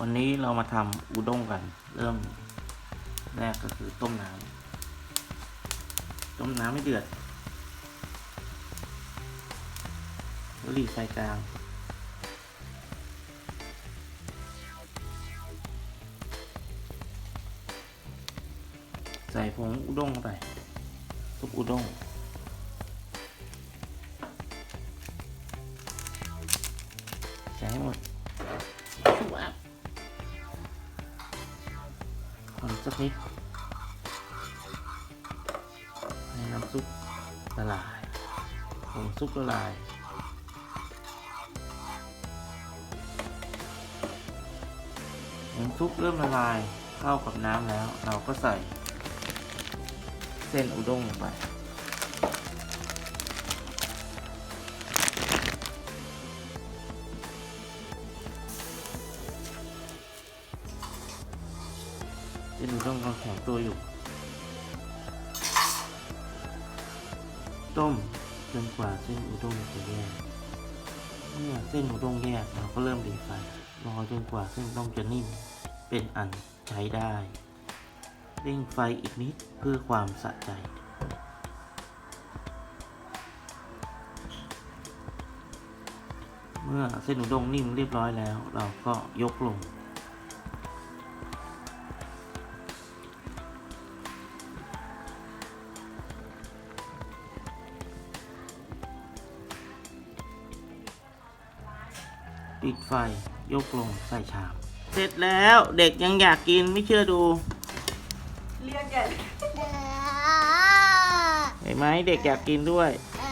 วันนี้เรามาทำอุด้งกัน เริ่มแรกก็คือต้มน้ำต้มน้ำไม่เดือดแล้วหลีไฟกลาง ใส่ผงอุด้งไปซุปอุด้งใส่ให้หมด อนสักนิดให้น้ำซุปละลายผงซุปละลายผงซุปเริ่มละลายเข้ากับน้ำแล้ว เราก็ใส่เส้นอุด้งลงไป เส้นอุด้งกำลังแข็งตัวอยู่ ต้มจนกว่าเส้นอุด้งจะแยกเมื่อเส้นอุด้งแยกเราก็เริ่มดีไฟรอจนกว่าเส้นอุด้งจะนิ่มเป็นอันใช้ได้เร่งไฟอีกนิดเพื่อความสะใจ เมื่อเส้นอุด้งนิ่มเรียบร้อยแล้ว เราก็ยกลง ปิดไฟยกลงใส่ชาม เสร็จแล้วเด็กยังอยากกินไม่เชื่อดู เรียกแกเห็นไหมเด็กอยากกินด้วย เอ